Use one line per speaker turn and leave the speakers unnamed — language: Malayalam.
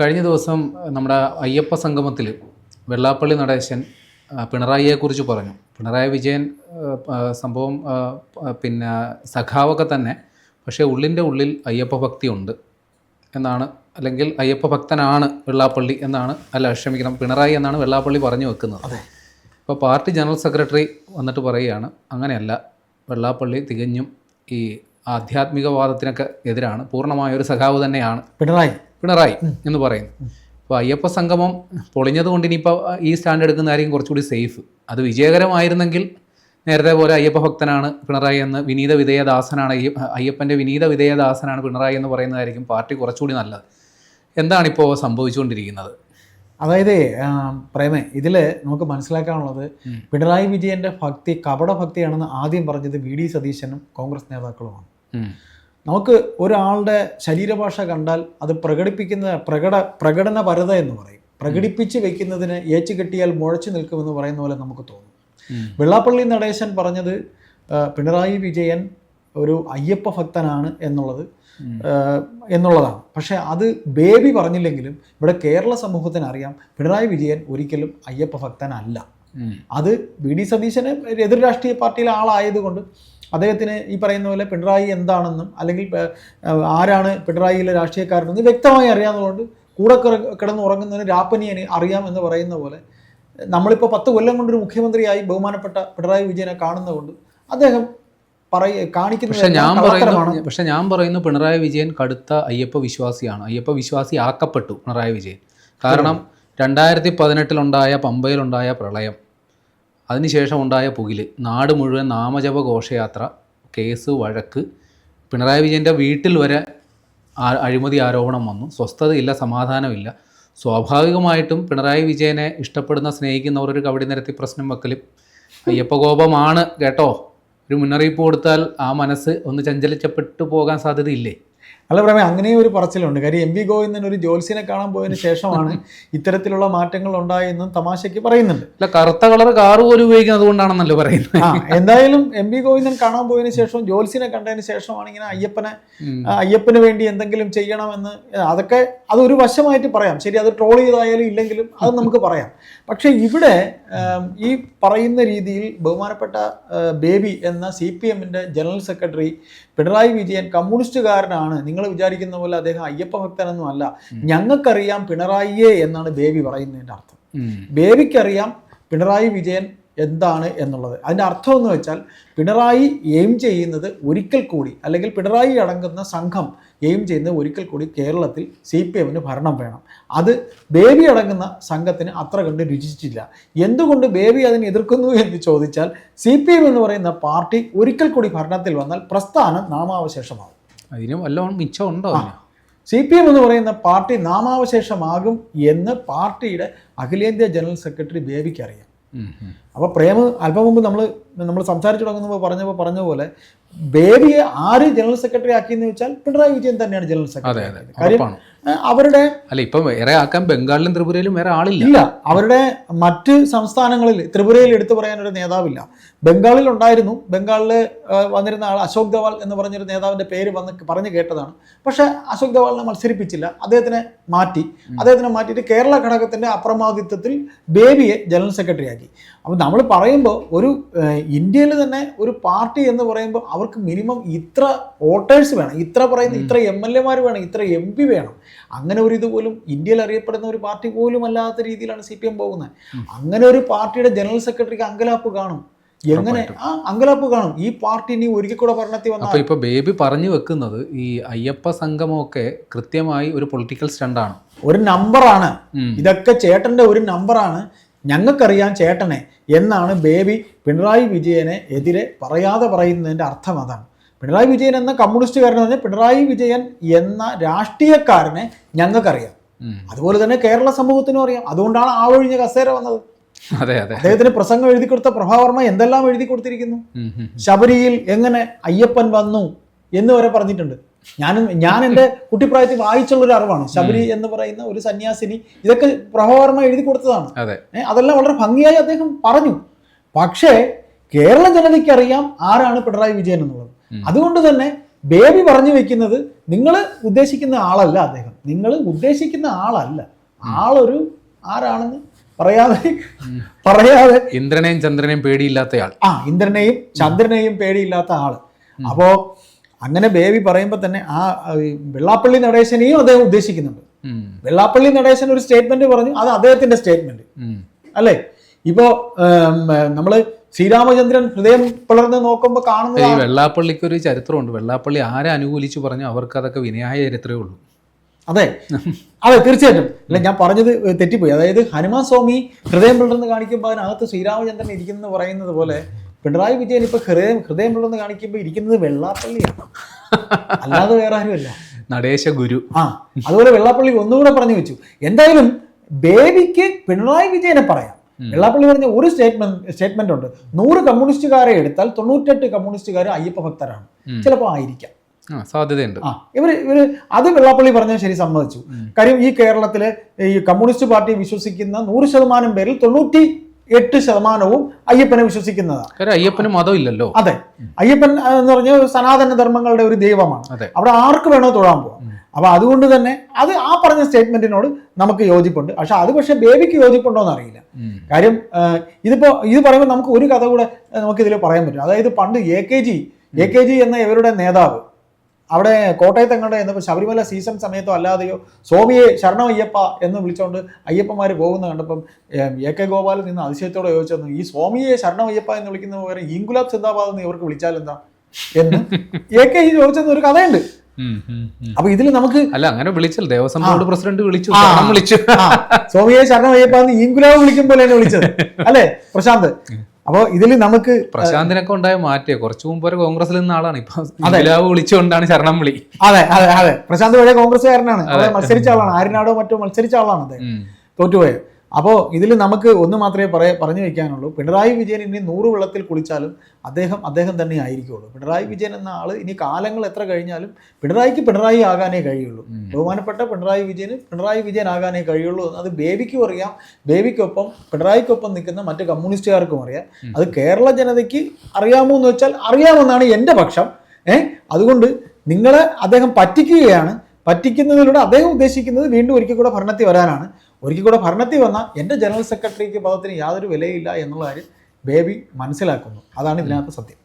കഴിഞ്ഞ ദിവസം നമ്മുടെ അയ്യപ്പ സംഗമത്തിൽ വെള്ളാപ്പള്ളി നടേശൻ പിണറായിയെക്കുറിച്ച് പറഞ്ഞു. പിണറായി വിജയൻ സംഭവം പിന്നെ സഖാവൊക്കെ തന്നെ പക്ഷേ ഉള്ളിന്റെ ഉള്ളിൽ അയ്യപ്പ ഭക്തി ഉണ്ട് എന്നാണ് അല്ലെങ്കിൽ അയ്യപ്പ ഭക്തനാണ് വെള്ളാപ്പള്ളി എന്നാണ് അല്ല ക്ഷമിക്കണം പിണറായി എന്നാണ് വെള്ളാപ്പള്ളി പറഞ്ഞു വെക്കുന്നത്. ഇപ്പോൾ പാർട്ടി ജനറൽ സെക്രട്ടറി വന്നിട്ട് പറയുകയാണ് അങ്ങനെയല്ല വെള്ളാപ്പള്ളി തികഞ്ഞും ഈ ആധ്യാത്മികവാദത്തിനൊക്കെ എതിരാണ് പൂർണമായ ഒരു സഖാവ് തന്നെയാണ്.
പിണറായി.
പിണറായി എന്ന് പറയുന്നു. അപ്പോൾ അയ്യപ്പ സംഗമം പൊളിഞ്ഞത് കൊണ്ട് ഇനിയിപ്പോൾ ഈ സ്റ്റാൻഡ് എടുക്കുന്നതായിരിക്കും കുറച്ചുകൂടി സേഫ്. അത് വിജയകരമായിരുന്നെങ്കിൽ നേരത്തെ പോലെ അയ്യപ്പ ഭക്തനാണ് പിണറായി എന്ന് വിനീത വിധേയദാസനാണ് അയ്യ- അയ്യപ്പന്റെ വിനീത വിധേയദാസനാണ് പിണറായി എന്ന് പറയുന്നതായിരിക്കും പാർട്ടി കുറച്ചുകൂടി നല്ലത്. എന്താണിപ്പോൾ സംഭവിച്ചുകൊണ്ടിരിക്കുന്നത്?
അതായത് പ്രേമേ ഇതിൽ നമുക്ക് മനസ്സിലാക്കാനുള്ളത് പിണറായി വിജയന്റെ ഭക്തി കപട ഭക്തിയാണെന്ന് ആദ്യം പറഞ്ഞത് വി ഡി സതീശനും കോൺഗ്രസ് നേതാക്കളുമാണ്. നമുക്ക് ഒരാളുടെ ശരീരഭാഷ കണ്ടാൽ അത് പ്രകടിപ്പിക്കുന്ന പ്രകട പ്രകടനപരത എന്ന് പറയും. പ്രകടിപ്പിച്ച് വെക്കുന്നതിന് ഏച്ചു കെട്ടിയാൽ മുഴച്ചു നിൽക്കുമെന്ന് പറയുന്ന പോലെ നമുക്ക് തോന്നും. വെള്ളാപ്പള്ളി നടേശൻ പറഞ്ഞത് പിണറായി വിജയൻ ഒരു അയ്യപ്പ ഭക്തനാണ് എന്നുള്ളത് എന്നുള്ളതാണ്. പക്ഷേ അത് ബേബി പറഞ്ഞില്ലെങ്കിലും ഇവിടെ കേരള സമൂഹത്തിന് അറിയാം പിണറായി വിജയൻ ഒരിക്കലും അയ്യപ്പ ഭക്തനല്ല. അത് വി ഡി സതീശന് എതിർ രാഷ്ട്രീയ പാർട്ടിയിലെ ആളായതുകൊണ്ട് അദ്ദേഹത്തിന് ഈ പറയുന്ന പോലെ പിണറായി എന്താണെന്നും അല്ലെങ്കിൽ ആരാണ് പിണറായിയിലെ രാഷ്ട്രീയക്കാരനെന്ന് വ്യക്തമായി അറിയാവുന്നതുകൊണ്ട് കൂടെ കിട- കിടന്ന് ഉറങ്ങുന്നതിന് രാപ്പനിയന് അറിയാം എന്ന് പറയുന്ന പോലെ നമ്മളിപ്പോൾ പത്ത് കൊല്ലം കൊണ്ടൊരു മുഖ്യമന്ത്രിയായി ബഹുമാനപ്പെട്ട പിണറായി വിജയനെ കാണുന്നതുകൊണ്ട് അദ്ദേഹം
പക്ഷെ ഞാൻ
പറയുന്നത്
പറയുന്നു പക്ഷെ ഞാൻ പറയുന്നു പിണറായി വിജയൻ കടുത്ത അയ്യപ്പ വിശ്വാസിയാണ്. അയ്യപ്പ വിശ്വാസി ആക്കപ്പെട്ടു പിണറായി വിജയൻ. കാരണം രണ്ടായിരത്തി പതിനെട്ടിലുണ്ടായ പമ്പയിലുണ്ടായ പ്രളയം അതിനുശേഷം ഉണ്ടായ പുകിൽ. നാട് മുഴുവൻ നാമജപ ഘോഷയാത്ര കേസ് വഴക്ക്. പിണറായി വിജയന്റെ വീട്ടിൽ വരെ അഴിമതി ആരോപണം വന്നു. സ്വസ്ഥതയില്ല സമാധാനമില്ല. സ്വാഭാവികമായിട്ടും പിണറായി വിജയനെ ഇഷ്ടപ്പെടുന്ന സ്നേഹിക്കുന്നവർ ഒരു കവടി നിരത്തി പ്രശ്നം വെക്കലും. അയ്യപ്പകോപമാണ് കേട്ടോ. ഒരു മുന്നറിയിപ്പ് കൊടുത്താൽ ആ മനസ്സ് ഒന്ന് ചഞ്ചലിച്ചപ്പെട്ടു പോകാൻ സാധ്യതയില്ലേ?
അല്ല പ്രമേ അങ്ങനെയും ഒരു പറച്ചിലുണ്ട്. കാര്യം എം വി ഗോവിന്ദൻ ഒരു ജ്യോത്സ്യനെ കാണാൻ പോയതിനു ശേഷമാണ് ഇത്തരത്തിലുള്ള മാറ്റങ്ങൾ ഉണ്ടായെന്നും തമാശയ്ക്ക് പറയുന്നുണ്ട്.
അല്ല കറുത്ത കളർ കാറ് പോലും ഉപയോഗിക്കുന്നത് അതുകൊണ്ടാണെന്നല്ലോ പറയുന്നത്?
ആ എന്തായാലും എം വി ഗോവിന്ദൻ കാണാൻ പോയതിനു ശേഷം ജ്യോത്സ്യനെ കണ്ടതിന് ശേഷമാണ് ഇങ്ങനെ അയ്യപ്പനെ അയ്യപ്പന് വേണ്ടി എന്തെങ്കിലും ചെയ്യണമെന്ന് അതൊക്കെ അതൊരു വശമായിട്ട് പറയാം. ശരി അത് ട്രോൾ ചെയ്തായാലും ഇല്ലെങ്കിലും അത് നമുക്ക് പറയാം. പക്ഷേ ഇവിടെ ഈ പറയുന്ന രീതിയിൽ ബഹുമാനപ്പെട്ട ബേബി എന്ന സി പി എമ്മിന്റെ ജനറൽ സെക്രട്ടറി പിണറായി വിജയൻ കമ്മ്യൂണിസ്റ്റുകാരനാണ്. നിങ്ങൾ വിചാരിക്കുന്ന പോലെ അദ്ദേഹം അയ്യപ്പ ഭക്തനൊന്നും അല്ല. ഞങ്ങൾക്കറിയാം പിണറായിയെ എന്നാണ് ബേബി പറയുന്നതിന്റെ അർത്ഥം. ബേബിക്കറിയാം പിണറായി വിജയൻ എന്താണ് എന്നുള്ളത്. അതിന്റെ അർത്ഥം എന്ന് വെച്ചാൽ പിണറായി എയിം ചെയ്യുന്നത് ഒരിക്കൽ കൂടി അല്ലെങ്കിൽ പിണറായി അടങ്ങുന്ന സംഘം എയിം ചെയ്യുന്നത് ഒരിക്കൽ കൂടി കേരളത്തിൽ സി പി എമ്മിന് ഭരണം വേണം. അത് ബേബി അടങ്ങുന്ന സംഘത്തിന് അത്ര കണ്ട് രുചിച്ചില്ല എന്തുകൊണ്ട് ബേബി അതിനെ എതിർക്കുന്നു എന്ന് ചോദിച്ചാൽ സി പി എം എന്ന് പറയുന്ന പാർട്ടി ഒരിക്കൽ കൂടി ഭരണത്തിൽ വന്നാൽ പ്രസ്ഥാനം നാമാവശേഷമാകും.
അതിന് വല്ലവണ്ണം മിച്ചം ഉണ്ടോ അതിന്?
സി പി എം എന്ന് പറയുന്ന പാർട്ടി നാമാവശേഷമാകും എന്ന് പാർട്ടിയുടെ അഖിലേന്ത്യാ ജനറൽ സെക്രട്ടറി ബേബിക്ക് അറിയാം. അപ്പോൾ പ്രേമ അല്പം മുമ്പ് നമ്മൾ നമ്മൾ സംസാരിച്ചു തുടങ്ങുമ്പോൾ പറഞ്ഞപ്പോൾ പറഞ്ഞ പോലെ ബേബിയെ ആര് ജനറൽ സെക്രട്ടറി ആക്കി എന്ന് വെച്ചാൽ പിണറായി വിജയൻ തന്നെയാണ് ജനറൽ സെക്രട്ടറി. കാര്യം അവരുടെ
അല്ല ഇപ്പം വേറെ ആക്കാൻ ബംഗാളിലും ത്രിപുരയിലും വേറെ ആളില്ല.
ഇല്ല അവരുടെ മറ്റ് സംസ്ഥാനങ്ങളിൽ ത്രിപുരയിൽ എടുത്തു പറയാൻ ഒരു നേതാവില്ല. ബംഗാളിൽ ഉണ്ടായിരുന്നു. ബംഗാളിൽ വന്നിരുന്ന ആൾ അശോക് ധവാൾ എന്ന് പറഞ്ഞൊരു നേതാവിന്റെ പേര് വന്ന് പറഞ്ഞു കേട്ടതാണ്. പക്ഷേ അശോക് ധവാളിനെ മത്സരിപ്പിച്ചില്ല. അദ്ദേഹത്തിനെ മാറ്റി. അദ്ദേഹത്തിനെ മാറ്റിയിട്ട് കേരള ഘടകത്തിന്റെ അപ്രമാദിത്വത്തിൽ ബേബിയെ ജനറൽ സെക്രട്ടറി ആക്കി. അപ്പോൾ നമ്മൾ പറയുമ്പോൾ ഒരു ഇന്ത്യയിൽ തന്നെ ഒരു പാർട്ടി എന്ന് പറയുമ്പോൾ അവർക്ക് മിനിമം ഇത്ര വോട്ടേഴ്സ് വേണം. ഇത്ര പറയുന്ന ഇത്ര എം എൽ എമാർ വേണം. ഇത്ര എം പി വേണം. അങ്ങനെ ഒരു ഇത് പോലും ഇന്ത്യയിൽ അറിയപ്പെടുന്ന ഒരു പാർട്ടി പോലും അല്ലാത്ത രീതിയിലാണ് സി പി എം പോകുന്നത്. അങ്ങനെ ഒരു പാർട്ടിയുടെ ജനറൽ സെക്രട്ടറിക്ക് അങ്കലാപ്പ് കാണും. എങ്ങനെ? ആ അങ്കലാപ്പ് കാണും. ഈ പാർട്ടി ഇനി ഒരിക്കൽ കൂടെ ഭരണത്തിൽ
വന്നു
അപ്പോൾ
ഇപ്പൊ ബേബി പറഞ്ഞു വെക്കുന്നത് ഈ അയ്യപ്പ സംഗമമൊക്കെ കൃത്യമായി ഒരു പൊളിറ്റിക്കൽ സ്റ്റണ്ടാണ്.
ഒരു നമ്പറാണ്. ഇതൊക്കെ ചേട്ടന്റെ ഒരു നമ്പറാണ്. ഞങ്ങൾക്കറിയാം ചേട്ടനെ എന്നാണ് ബേബി പിണറായി വിജയനെ എതിരെ പറയാതെ പറയുന്നതിന്റെ അർത്ഥം അതാണ്. പിണറായി വിജയൻ എന്ന കമ്മ്യൂണിസ്റ്റുകാരൻ പറഞ്ഞാൽ പിണറായി വിജയൻ എന്ന രാഷ്ട്രീയക്കാരനെ ഞങ്ങൾക്കറിയാം. അതുപോലെ തന്നെ കേരള സമൂഹത്തിനും അറിയാം. അതുകൊണ്ടാണ് ആ ഒഴിഞ്ഞ കസേര വന്നത്.
അതെ അതെ.
അദ്ദേഹത്തിന് പ്രസംഗം എഴുതി കൊടുത്ത പ്രഭാവർമ്മ എന്തെല്ലാം എഴുതി കൊടുത്തിരിക്കുന്നു. ശബരിയിൽ എങ്ങനെ അയ്യപ്പൻ വന്നു എന്ന് വരെ പറഞ്ഞിട്ടുണ്ട്. ഞാനും ഞാൻ എന്റെ കുട്ടിപ്രായത്തിൽ വായിച്ചുള്ള ഒരു അറിവാണ്. ശബരി എന്ന് പറയുന്ന ഒരു സന്യാസിനി ഇതൊക്കെ പ്രഭാവർമ്മ എഴുതി കൊടുത്തതാണ്.
അതെ.
അതെല്ലാം വളരെ ഭംഗിയായി അദ്ദേഹം പറഞ്ഞു. പക്ഷേ കേരള ജനതയ്ക്ക് അറിയാം ആരാണ് പിണറായി വിജയൻ എന്നുള്ളത്. അതുകൊണ്ട് തന്നെ ബേബി പറഞ്ഞു വെക്കുന്നത് നിങ്ങൾ ഉദ്ദേശിക്കുന്ന ആളല്ല അദ്ദേഹം. നിങ്ങൾ ഉദ്ദേശിക്കുന്ന ആളല്ല. ആളൊരു ആരാണെന്ന് പറയാതെ പറയാതെ
ഇന്ദ്രനെയും ചന്ദ്രനെയും പേടിയില്ലാത്തയാൾ
ആ ഇന്ദ്രനെയും ചന്ദ്രനെയും പേടിയില്ലാത്ത ആൾ. അപ്പോ അങ്ങനെ ബേബി പറയുമ്പോൾ തന്നെ ആ വെള്ളാപ്പള്ളി നടേശനെയും അദ്ദേഹം ഉദ്ദേശിക്കുന്നുണ്ട്. വെള്ളാപ്പള്ളി നടേശൻ ഒരു സ്റ്റേറ്റ്മെന്റ് പറഞ്ഞു അത് അദ്ദേഹത്തിന്റെ സ്റ്റേറ്റ്മെന്റ്. അല്ലേ? ഇപ്പോ നമ്മൾ നമ്മൾ ശ്രീരാമചന്ദ്രൻ ഹൃദയം പിളർന്ന് നോക്കുമ്പോൾ
ഈ വെള്ളാപ്പള്ളിക്ക് ഒരു ചരിത്രമുണ്ട്. വെള്ളാപ്പള്ളി ആരെ അനുകൂലിച്ചു പറഞ്ഞു അവർക്ക് അതൊക്കെ വിനയായ ചരിത്രമേ ഉള്ളൂ.
അതെ. അതെ തീർച്ചയായിട്ടും. അല്ല ഞാൻ പറഞ്ഞത് തെറ്റിപ്പോയി. അതായത് ഹനുമാൻ സ്വാമി ഹൃദയം പിളർന്ന് കാണിക്കുമ്പോൾ അതിനകത്ത് ശ്രീരാമചന്ദ്രൻ ഇരിക്കുന്നത് പറയുന്നത് പോലെ പിണറായി വിജയൻ ഇപ്പൊ ഹൃദയം ഹൃദയം കാണിക്കുമ്പോൾ ഇരിക്കുന്നത് വെള്ളാപ്പള്ളിയാണ്. അല്ലാതെ വേറെ ആരുമല്ല.
നടേശ ഗുരു.
ആ അതുപോലെ വെള്ളാപ്പള്ളി ഒന്നുകൂടെ പറഞ്ഞു വെച്ചു. എന്തായാലും ബേബിക്ക് പിണറായി വിജയനെ പറയാം. വെള്ളാപ്പള്ളി പറഞ്ഞ ഒരു സ്റ്റേറ്റ്മെന്റ് സ്റ്റേറ്റ്മെന്റ് ഉണ്ട്. നൂറ് കമ്മ്യൂണിസ്റ്റുകാരെ എടുത്താൽ തൊണ്ണൂറ്റെട്ട് കമ്മ്യൂണിസ്റ്റുകാർ അയ്യപ്പ ഭക്തരാണ് ചിലപ്പോൾ ആയിരിക്കാം.
സാധ്യതയുണ്ട്.
ആ ഇവർ ഇവർ അത് വെള്ളാപ്പള്ളി പറഞ്ഞാൽ ശരി സമ്മതിച്ചു. കാര്യം ഈ കേരളത്തിലെ ഈ കമ്മ്യൂണിസ്റ്റ് പാർട്ടി വിശ്വസിക്കുന്ന നൂറ് ശതമാനം പേരിൽ തൊണ്ണൂറ്റി എട്ട് ശതമാനവും അയ്യപ്പനെ വിശ്വസിക്കുന്നതാണ്.
അയ്യപ്പന് മതമില്ലല്ലോ.
അതെ. അയ്യപ്പൻ എന്ന് പറഞ്ഞാൽ സനാതന ധർമ്മങ്ങളുടെ ഒരു ദൈവമാണ്. അവിടെ ആർക്ക് വേണോ തൊഴാൻ പോവാം. അപ്പൊ അതുകൊണ്ട് തന്നെ അത് ആ പറഞ്ഞ സ്റ്റേറ്റ്മെന്റിനോട് നമുക്ക് യോജിപ്പുണ്ട്. പക്ഷെ അത് പക്ഷെ ബേബിക്ക് യോജിപ്പുണ്ടോ എന്ന് അറിയില്ല. കാര്യം ഇതിപ്പോ ഇത് പറയുമ്പോൾ നമുക്ക് ഒരു കഥ കൂടെ നമുക്ക് ഇതിൽ പറയാൻ പറ്റും. അതായത് പണ്ട് A K G A K G എന്ന ഇവരുടെ നേതാവ് അവിടെ കോട്ടയത്ത് എങ്ങോട്ട് എന്നപ്പോൾ ശബരിമല സീസൺ സമയത്തോ അല്ലാതെയോ സ്വാമിയെ ശരണം അയ്യപ്പ എന്ന് വിളിച്ചുകൊണ്ട് അയ്യപ്പന്മാർ പോകുന്ന കണ്ടപ്പം എ കെ ഗോപാലൻ നിന്ന് അതിശയത്തോടെ ചോദിച്ചു ഈ സ്വാമിയെ ശരണം അയ്യപ്പ എന്ന് വിളിക്കുന്ന പകരം ഇൻകുലാബ് സിന്ദാബാദ് എന്ന് ഇവർക്ക് വിളിച്ചാൽ എന്താ? എന്ന് എ കെ ഈ ചോദിച്ചെന്ന് ഒരു കഥയുണ്ട്. അപ്പൊ ഇതിൽ നമുക്ക്
അല്ല അങ്ങനെ വിളിച്ചല്ലോ ദേവസ്വം ബോർഡ് പ്രസിഡന്റ് വിളിച്ചു വിളിച്ചു.
സ്വാമിയെ ശരണം അയ്യപ്പ എന്ന് ഇൻകുലാബ് വിളിക്കുമ്പോൾ പോലെയാണ് വിളിച്ചത്. അല്ലേ പ്രശാന്ത്? അപ്പോ ഇതിൽ നമുക്ക്
പ്രശാന്തിനൊക്കെ ഉണ്ടായ മാറ്റേ. കുറച്ചു മുമ്പ് വരെ കോൺഗ്രസിൽ നിന്ന ആളാണ്. ഇപ്പൊ അതെല്ലാവരും വിളിച്ചുകൊണ്ടാണ് ശരണം വിളി.
അതെ അതെ അതെ. പ്രശാന്ത് വഴി കോൺഗ്രസ്സുകാരനാണ്. മത്സരിച്ച ആളാണ്. ആരിനാടോ മറ്റോ മത്സരിച്ച ആളാണ്
അതെ.
തോറ്റുപോയത്. അപ്പോൾ ഇതിൽ നമുക്ക് ഒന്ന് മാത്രമേ പറയ പറഞ്ഞു വയ്ക്കാനുള്ളൂ. പിണറായി വിജയൻ ഇനി നൂറ് വെള്ളത്തിൽ കുളിച്ചാലും അദ്ദേഹം അദ്ദേഹം തന്നെ ആയിരിക്കുള്ളൂ. പിണറായി വിജയൻ എന്ന ആൾ ഇനി കാലങ്ങൾ എത്ര കഴിഞ്ഞാലും പിണറായിക്ക് പിണറായി ആകാനേ കഴിയുള്ളൂ. ബഹുമാനപ്പെട്ട പിണറായി വിജയന് പിണറായി വിജയൻ ആകാനേ കഴിയുള്ളൂ അത് ബേബിക്കും അറിയാം. ബേബിക്കൊപ്പം പിണറായിക്കൊപ്പം നിൽക്കുന്ന മറ്റ് കമ്മ്യൂണിസ്റ്റുകാർക്കും അറിയാം. അത് കേരള ജനതയ്ക്ക് അറിയാമോ എന്ന് വെച്ചാൽ അറിയാമെന്നാണ് എന്റെ പക്ഷം. ഏഹ് അതുകൊണ്ട് നിങ്ങളെ അദ്ദേഹം പറ്റിക്കുകയാണ്. പറ്റിക്കുന്നതിലൂടെ അദ്ദേഹം ഉദ്ദേശിക്കുന്നത് വീണ്ടും ഒരിക്കൽ കൂടെ ഭരണത്തിൽ വരാനാണ്. ഒരിക്കൽ കൂടെ ഭരണത്തിൽ വന്നാൽ എന്റെ ജനറൽ സെക്രട്ടറിക്ക് പദത്തിന് യാതൊരു വിലയില്ല എന്നുള്ള കാര്യം ബേബി മനസ്സിലാക്കുന്നു. അതാണ് ഇതിനകത്ത് സത്യം.